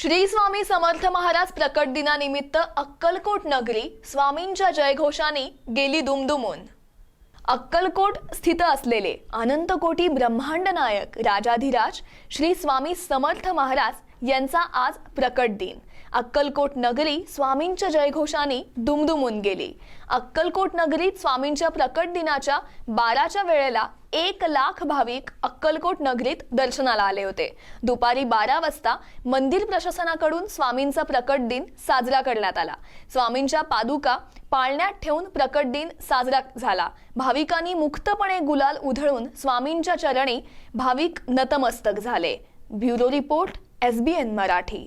श्री स्वामी समर्थ महाराज प्रकट दिनानिमित्त अक्कलकोट नगरी स्वामींच्या जयघोषाने गेली दुमदुमून. अक्कलकोट स्थित असलेले अनंतकोटी ब्रह्मांड नायक राजाधिराज श्री स्वामी समर्थ महाराज यांचा आज प्रकट दिन. अक्कलकोट नगरी स्वामींच्या जयघोषाने दुमदुमून गेली. अक्कलकोट नगरीत स्वामींच्या प्रकट दिनाच्या बाराच्या वेळेला एक लाख भाविक अक्कलकोट नगरीत दर्शनाला आले होते. दुपारी बारा वाजता मंदिर प्रशासनाकडून स्वामींचा प्रकट दिन साजरा करण्यात आला. स्वामींच्या पादुका पाळण्यात ठेवून प्रकट दिन साजरा झाला. भाविकांनी मुक्तपणे गुलाल उधळून स्वामींच्या चरणी भाविक नतमस्तक झाले. Bureau report S B N Marathi.